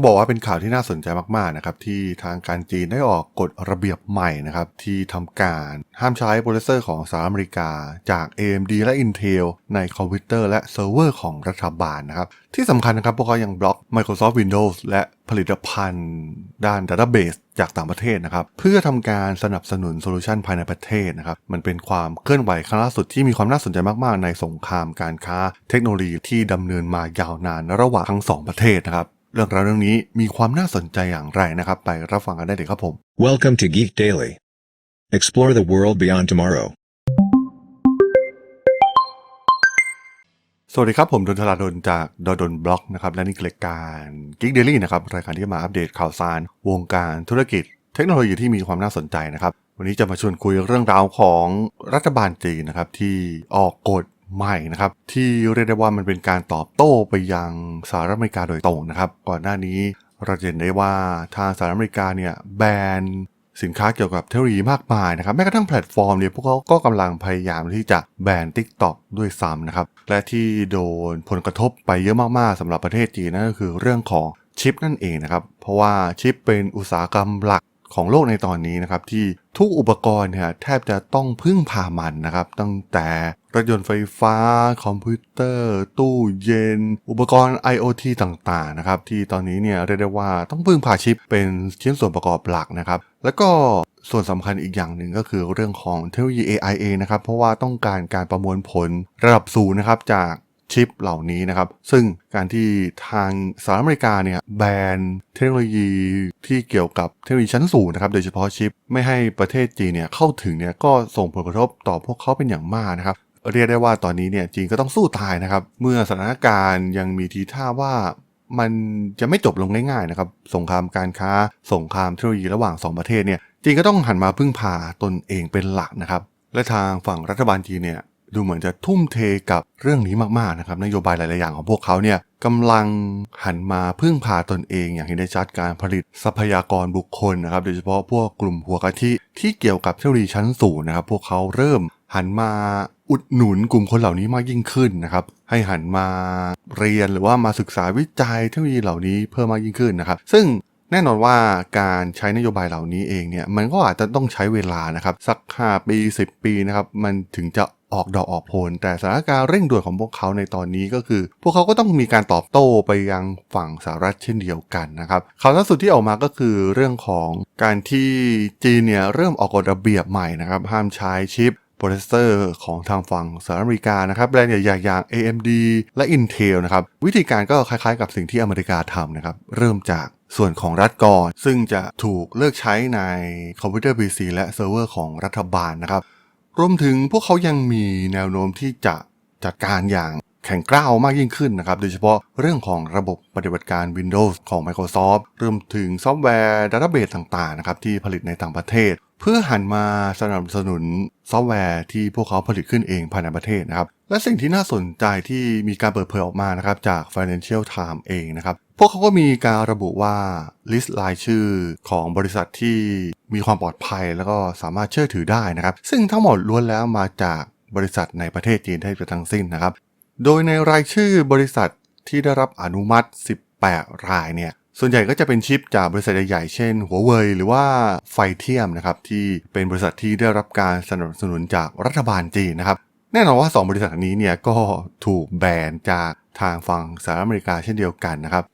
เขาบอกว่าเป็นข่าวที่น่าสนใจมากๆนะครับที่ทางการจีนได้ออกกฎระเบียบใหม่นะครับที่ทำการห้ามใช้โปรเซสเซอร์ของสหรัฐอเมริกา จาก AMD และ Intel ในคอมพิวเตอร์และเซิร์ฟเวอร์ของรัฐบาลนะครับที่สำคัญนะครับพวกเขายังบล็อก Microsoft Windows และผลิตภัณฑ์ด้าน Database จากต่างประเทศนะครับ เพื่อทำการสนับสนุนโซลูชันภายในประเทศนะครับ มันเป็นความเคลื่อนไหวครั้งล่าสุดที่มีความน่าสนใจมาก ๆ ในสงครามการค้าเทคโนโลยีที่ดำเนินมายาวนานระหว่างทั้งสองประเทศนะครับ เรื่องราวเรื่องนี้มีความน่าสนใจอย่างไรนะครับ ไปรับฟังกันได้เลยครับผม Welcome to Geek Daily. Explore the world beyond tomorrow. สวัสดีครับ ผมดนทลาดนจากดดนบล็อกนะครับ และนี่คือรายการ Geek Daily นะครับ รายการที่มาอัปเดตข่าวสาร วงการธุรกิจ เทคโนโลยีที่มีความน่าสนใจนะครับ วันนี้จะมาชวนคุยเรื่องราวของรัฐบาลจีนนะครับที่ออกกฎ ใหม่นะครับที่เรียกได้ว่ามันเป็นการตอบโต้ไปยังสหรัฐอเมริกาโดยตรงนะครับ ก่อนหน้านี้เราเห็นได้ว่าทางสหรัฐอเมริกาเนี่ยแบนสินค้าเกี่ยวกับเทคโนโลยีมากมายนะครับแม้กระทั่งแพลตฟอร์มเนี่ยพวกเขาก็กำลังพยายามที่จะแบน TikTok ด้วยซ้ำนะครับและที่โดนผลกระทบไปเยอะมากๆสำหรับประเทศจีนนั่นก็คือเรื่องของชิปนั่นเองนะครับเพราะว่าชิปเป็นอุตสาหกรรมหลัก ของโลกในตอนนี้นะครับที่ทุกอุปกรณ์เนี่ยแทบจะต้องพึ่งพามันนะครับ ตั้งแต่รถยนต์ไฟฟ้า คอมพิวเตอร์ ตู้เย็น อุปกรณ์ IoT ต่างๆนะครับที่ตอนนี้เนี่ยเรียกได้ว่าต้องพึ่งพาชิปเป็นชิ้นส่วนประกอบหลักนะครับ แล้วก็ส่วนสำคัญอีกอย่างหนึ่งก็คือเรื่องของเทคโนโลยี AI เอนะครับเพราะว่าต้องการการประมวลผลระดับสูงนะครับจาก ชิปเหล่านี้นะครับ ซึ่งการที่ทางสหรัฐอเมริกาเนี่ยแบนเทคโนโลยีที่เกี่ยวกับเทคโนโลยีชั้นสูงนะครับ โดยเฉพาะชิปไม่ให้ประเทศจีนเนี่ยเข้าถึงเนี่ยก็ส่งผลกระทบต่อพวกเขาเป็นอย่างมากนะครับเรียกได้ว่าตอนนี้เนี่ยจีนก็ต้องสู้ตายนะครับ เมื่อสถานการณ์ยังมีทีท่าว่ามันจะไม่จบลงง่ายๆนะครับสงครามการค้า สงครามเทคโนโลยีระหว่างสองประเทศเนี่ยจีนก็ต้องหันมาพึ่งพาตนเองเป็นหลักนะครับ และทางฝั่งรัฐบาลจีนเนี่ย ดูเหมือนจะทุ่มเทกับเรื่องนี้มากๆนะครับนโยบายหลายๆอย่างของพวกเขาเนี่ยกำลังหันมาพึ่งพาตนเองอย่างเห็นได้ชัดการผลิตทรัพยากรบุคคลนะครับ โดยเฉพาะพวกกลุ่มหัวกะทิที่เกี่ยวกับเทคโนโลยีชั้นสูงนะครับ พวกเขาเริ่มหันมาอุดหนุนกลุ่มคนเหล่านี้มากยิ่งขึ้นนะครับ ให้หันมาเรียนหรือว่ามาศึกษาวิจัยเทคโนโลยีเหล่านี้เพิ่มมากยิ่งขึ้นนะครับ ซึ่งแน่นอนว่าการใช้นโยบายเหล่านี้เองเนี่ยมันก็อาจจะต้องใช้เวลานะครับสัก 5 ปี 10 ปีนะครับมันถึงจะ ออกดอกออกผล แต่สถานการณ์เร่งด่วนของพวกเขาในตอนนี้ก็คือ พวกเขาก็ต้องมีการตอบโต้ไปยังฝั่งสหรัฐเช่นเดียวกันนะครับข่าวล่าสุดที่ออกมาก็คือเรื่องของการที่จีนเนี่ยเริ่มออกกฎระเบียบใหม่นะครับห้ามใช้ชิปโปรเซสเซอร์ของทางฝั่งสหรัฐอเมริกานะครับแบรนด์ใหญ่ๆอย่าง AMD และ Intel นะครับวิธีการก็คล้ายๆกับสิ่งที่อเมริกาทำนะครับเริ่มจากส่วนของรัฐก่อน ซึ่งจะถูกเลิกใช้ในคอมพิวเตอร์ PC และเซิร์ฟเวอร์ของรัฐบาลนะครับ รวมถึงพวกเขายังมีแนวโน้มที่จะจัดการอย่างแข็งกร้าวมากยิ่งขึ้นนะครับ โดยเฉพาะเรื่องของระบบปฏิบัติการ Windows ของ Microsoft รวมถึงซอฟต์แวร์ดัตต้าเบสต่างๆนะครับที่ผลิตในต่างประเทศ เพื่อหันมาสนับสนุนซอฟต์แวร์ที่พวกเขาผลิตขึ้นเองภายในประเทศนะครับ และสิ่งที่น่าสนใจที่มีการเปิดเผยออกมานะครับจาก Financial Times เองนะครับ พวกเขาก็มีการระบุว่าลิสต์รายชื่อของบริษัทที่มีความปลอดภัย แล้วก็สามารถเชื่อถือได้นะครับ ซึ่งทั้งหมดล้วนแล้วมาจากบริษัทในประเทศจีนได้ทั้งสิ้นนะครับ โดยในรายชื่อบริษัทที่ได้รับอนุมัติ 18 รายเนี่ยส่วนใหญ่ก็จะเป็นชิปจากบริษัทใหญ่ๆ เช่นหัวเว่ยหรือว่าไฟเทียมนะครับที่เป็นบริษัทที่ได้รับการสนับสนุนจากรัฐบาลจีนนะครับ แน่นอนว่า 2 บริษัทนี้เนี่ยก็ถูกแบนจากทางฝั่งสหรัฐอเมริกาเช่นเดียวกันนะครับ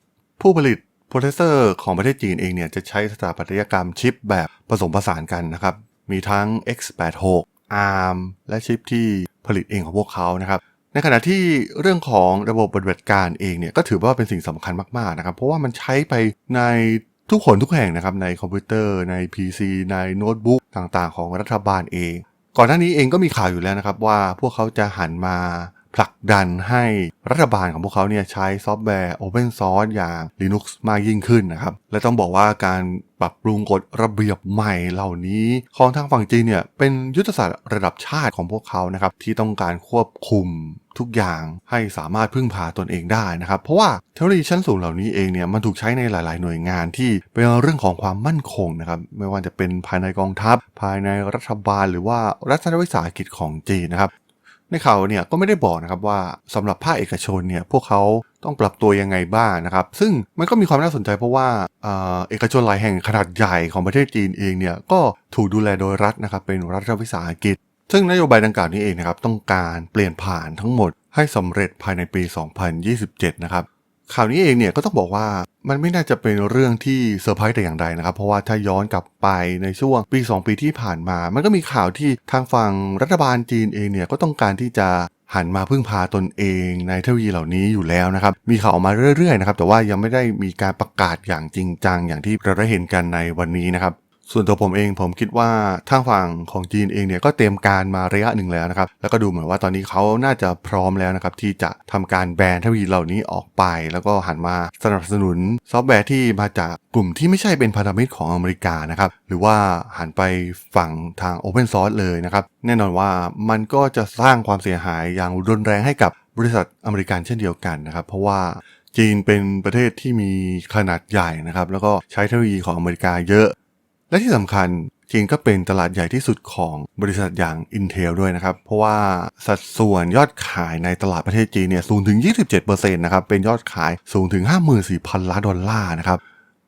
ผู้ผลิตโปรเซสเซอร์ของประเทศจีนเองเนี่ยจะใช้สถาปัตยกรรมชิปแบบผสมผสานกันนะครับ มีทั้ง x86 ARM และชิปที่ผลิตเองของพวกเขานะครับ ในขณะที่เรื่องของระบบปฏิบัติการเองเนี่ยก็ถือว่าเป็นสิ่งสำคัญมากๆนะครับ เพราะว่ามันใช้ไปในทุกคนทุกแห่งนะครับในคอมพิวเตอร์ใน PC ในโน้ตบุ๊กต่างๆ ของรัฐบาลเอง ก่อนหน้านี้เองก็มีข่าวอยู่แล้วนะครับว่าพวกเขาจะหันมาผลักดันให้รัฐบาลของพวกเขาเนี่ยใช้ซอฟต์แวร์ Open Source อย่าง Linux มากยิ่งขึ้นนะครับ และต้องบอกว่าการปรับปรุงกฎระเบียบใหม่เหล่านี้ ของทางฝั่งจีนเนี่ยเป็นยุทธศาสตร์ระดับชาติของพวกเขานะครับที่ต้องการควบคุม ทุกอย่างให้สามารถพึ่งพาตนเองได้นะครับ เพราะว่าเทคโนโลยีชั้นสูงเหล่านี้เองเนี่ยมันถูกใช้ในหลาย ๆ หน่วยงานที่เป็นเรื่องของความมั่นคงนะครับไม่ว่าจะเป็นภายในกองทัพ ภายในรัฐบาล หรือว่ารัฐวิสาหกิจของจีนนะครับในข่าวเนี่ยก็ไม่ได้บอกนะครับว่าสำหรับภาคเอกชนเนี่ยพวกเขาต้องปรับตัวยังไงบ้างนะครับ ซึ่งมันก็มีความน่าสนใจเพราะว่าเอกชนหลายแห่งขนาดใหญ่ของประเทศจีนเองเนี่ยก็ถูกดูแลโดยรัฐนะครับเป็นรัฐวิสาหกิจ ซึ่งนโยบายดังกล่าวนี้เองนะครับต้องการเปลี่ยนผ่านทั้งหมดให้สำเร็จภายในปี 2027 นะครับข่าวนี้เองเนี่ยก็ต้องบอกว่ามันไม่น่าจะเป็นเรื่องที่เซอร์ไพรส์แต่อย่างใดนะครับ เพราะว่าถ้าย้อนกลับไปในช่วงปี 2 ปีที่ผ่านมา มันก็มีข่าวที่ทางฝั่งรัฐบาลจีนเองเนี่ยก็ต้องการที่จะหันมาพึ่งพาตนเองในเทคโนโลยีเหล่านี้อยู่แล้วนะครับ มีข่าวออกมาเรื่อยๆนะครับ แต่ว่ายังไม่ได้มีการประกาศอย่างจริงจังอย่างที่เราได้เห็นกันในวันนี้นะครับ ส่วนตัวผมเองผมคิดว่าทางฝั่งของจีนเองเนี่ยก็เตรียมการมาระยะหนึ่งแล้วนะครับ แล้วก็ดูเหมือนว่าตอนนี้เขาน่าจะพร้อมแล้วนะครับ ที่จะทำการแบนเทคโนโลยีเหล่านี้ออกไป แล้วก็หันมาสนับสนุนซอฟต์แวร์ที่มาจากกลุ่มที่ไม่ใช่เป็นพันธมิตรของอเมริกานะครับ หรือว่าหันไปฝั่งทาง Open Source เลยนะครับ แน่นอนว่ามันก็จะสร้างความเสียหายอย่างรุนแรงให้กับบริษัทอเมริกันเช่นเดียวกันนะครับ เพราะว่าจีนเป็นประเทศที่มีขนาดใหญ่นะครับแล้วก็ใช้เทคโนโลยีของอเมริกาเยอะ และที่สำคัญจีนก็เป็นตลาดใหญ่ที่สุดของบริษัทอย่าง Intel ด้วยนะครับ เพราะว่าสัดส่วนยอดขายในตลาดประเทศจีนเนี่ยสูงถึง 27%นะครับ เป็นยอดขายสูงถึง 54,000 ล้านดอลลาร์นะครับ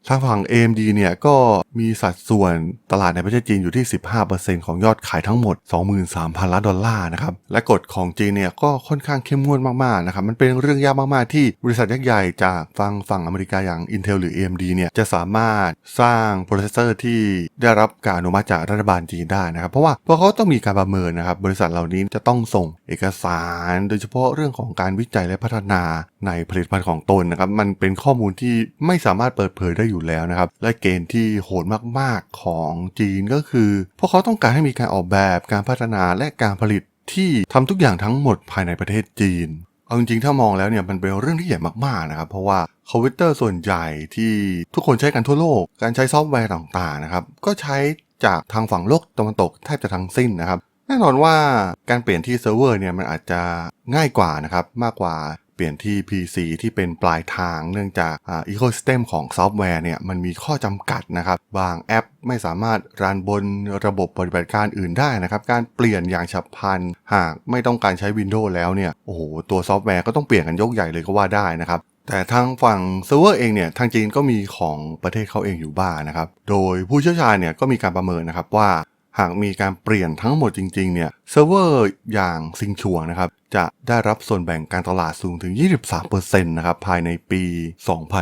ทางฝั่ง AMD เนี่ยก็มีสัดส่วนตลาดในประเทศจีนอยู่ที่ 15%ของยอดขายทั้งหมด 23,000 ล้านดอลลาร์นะครับ และกฎของจีนเนี่ยก็ค่อนข้างเข้มงวดมากๆนะครับ มันเป็นเรื่องยากมากๆที่บริษัทยักษ์ใหญ่จากฝั่งฝั่งอเมริกาอย่าง Intel หรือ AMD เนี่ยจะสามารถสร้างโปรเซสเซอร์ที่ได้รับการอนุมัติจากรัฐบาลจีนได้นะครับ เพราะว่าพวกเขาต้องมีการประเมินนะครับ บริษัทเหล่านี้จะต้องส่งเอกสาร โดยเฉพาะเรื่องของการวิจัยและพัฒนาในผลิตภัณฑ์ของตนนะครับมันเป็นข้อมูลที่ไม่สามารถเปิดเผยได้อยู่แล้วนะครับ และเกณฑ์ที่โหดมากๆของจีนก็คือ พวกเขาต้องการให้มีการออกแบบการพัฒนาและการผลิตที่ทำทุกอย่างทั้งหมดภายในประเทศจีนเอาจริงๆถ้ามองแล้วเนี่ยมันเป็นเรื่องที่ใหญ่มากๆนะครับ เพราะว่าคอมพิวเตอร์ส่วนใหญ่ที่ทุกคนใช้กันทั่วโลก การใช้ซอฟต์แวร์ต่างๆนะครับก็ใช้จากทางฝั่งโลกตะวันตกแทบจะทั้งสิ้นนะครับแน่นอนว่าการเปลี่ยนที่เซิร์ฟเวอร์เนี่ยมันอาจจะง่ายกว่านะครับมากกว่า เปลี่ยนที่ PC ที่เป็นปลายทางเนื่องจากอีโคสเต็มของซอฟต์แวร์เนี่ยมันมีข้อจำกัดนะครับ บางแอปไม่สามารถรันบนระบบปฏิบัติการอื่นได้นะครับ การเปลี่ยนอย่างฉับพลัน หากไม่ต้องการใช้ Windows แล้วเนี่ยโอ้โหตัวซอฟต์แวร์ก็ต้องเปลี่ยนกันยกใหญ่เลยก็ว่าได้นะครับแต่ทางฝั่งเซิร์ฟเวอร์เองเนี่ยทางจีนก็มีของประเทศเขาเองอยู่บ้างนะครับ โดยผู้เชี่ยวชาญเนี่ยก็มีการประเมินนะครับว่า หากมีการเปลี่ยนทั้งหมดจริงๆ เนี่ยเซิร์ฟเวอร์อย่างซิงชัวนะครับ จะได้รับส่วนแบ่งการตลาดสูงถึง 23%นะครับ ภายในปี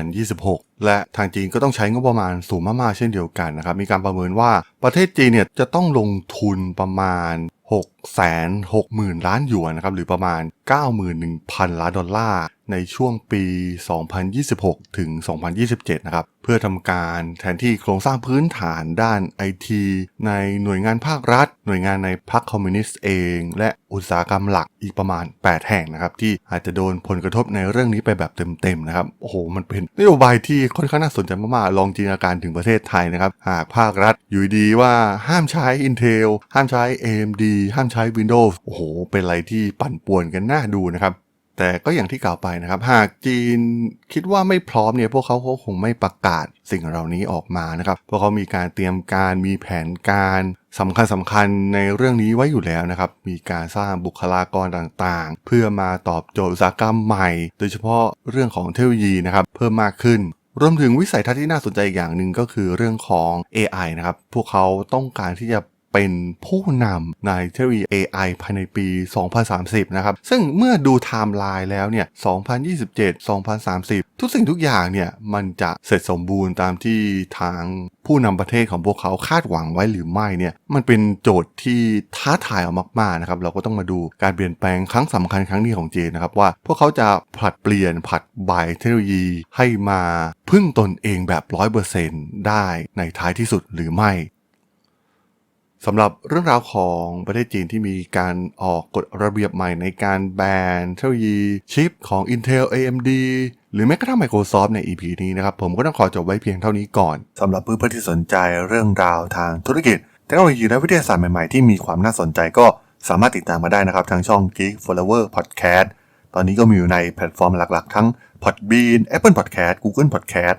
2026 และทางจีนก็ต้องใช้งบประมาณสูงมากๆ เช่นเดียวกันนะครับ มีการประเมินว่าประเทศจีนเนี่ยจะต้องลงทุนประมาณ 6 6 0 0 0 0 ล้านหยวนนะครับ หรือประมาณ 91,000 ล้านดอลลาร์ ในช่วงปี 2026 ถึง 2027 นะครับ เพื่อทำการแทนที่โครงสร้างพื้นฐานด้านไอทีในหน่วยงานภาครัฐ หน่วยงานในพรรคคอมมิวนิสต์เอง และอุตสาหกรรมหลักอีกประมาณ 8 แห่งนะครับ ที่อาจจะโดนผลกระทบในเรื่องนี้ไปแบบเต็มๆนะครับ โอ้โห มันเป็นนโยบายที่ค่อนข้างน่าสนใจมากๆ ลองจินตนาการถึงประเทศไทยนะครับ หากภาครัฐอยู่ดีว่าห้ามใช้ Intel ห้ามใช้ AMD ห้ามใช้ Windows โอ้โห เป็นอะไรที่ปั่นป่วนกันน่าดูนะครับ แต่ก็อย่างที่กล่าวไปนะครับ หากจีนคิดว่าไม่พร้อมเนี่ยพวกเขาก็คงไม่ประกาศสิ่งเหล่านี้ออกมานะครับเพราะเขามีการเตรียมการมีแผนการสำคัญสำคัญในเรื่องนี้ไว้อยู่แล้วนะครับ มีการสร้างบุคลากรต่างๆ เพื่อมาตอบโจทย์อุตสาหกรรมใหม่ โดยเฉพาะเรื่องของเทคโนโลยีนะครับเพิ่มมากขึ้นรวมถึงวิสัยทัศน์ที่น่าสนใจอีกอย่างหนึ่งก็คือเรื่องของ AI นะครับ พวกเขาต้องการที่จะ เป็นผู้นำในเทคโนโลยี AI ภายในปี 2030 นะครับ ซึ่งเมื่อดูไทม์ไลน์แล้วเนี่ย 2027 2030 ทุกสิ่งทุกอย่างเนี่ย มันจะเสร็จสมบูรณ์ตามที่ทางผู้นำประเทศของพวกเขาคาดหวังไว้หรือไม่เนี่ย มันเป็นโจทย์ที่ท้าทายออกมากๆนะครับ เราก็ต้องมาดูการเปลี่ยนแปลงครั้งสำคัญครั้งนี้ของจีนนะครับว่าพวกเขาจะผลัดเปลี่ยนผลัดใบเทคโนโลยีให้มาพึ่งตนเองแบบ 100%ได้ในท้ายที่สุดหรือไม่ สำหรับเรื่องราวของประเทศจีนที่มีการออกกฎระเบียบใหม่ในการแบนเทคโนโลยีชิปของ Intel AMD หรือแม้กระทั่ง Microsoft ใน EP นี้นะครับ ผมก็ต้องขอจบไว้เพียงเท่านี้ก่อนสำหรับเพื่อนๆที่สนใจเรื่องราวทางธุรกิจเทคโนโลยีและวิทยาศาสตร์ใหม่ๆ ที่มีความน่าสนใจก็สามารถติดตามมาได้นะครับ ทางช่อง Geek Flower Podcast ตอนนี้ก็มีอยู่ในแพลตฟอร์มหลักๆ ทั้ง Podbean Apple Podcast Google Podcast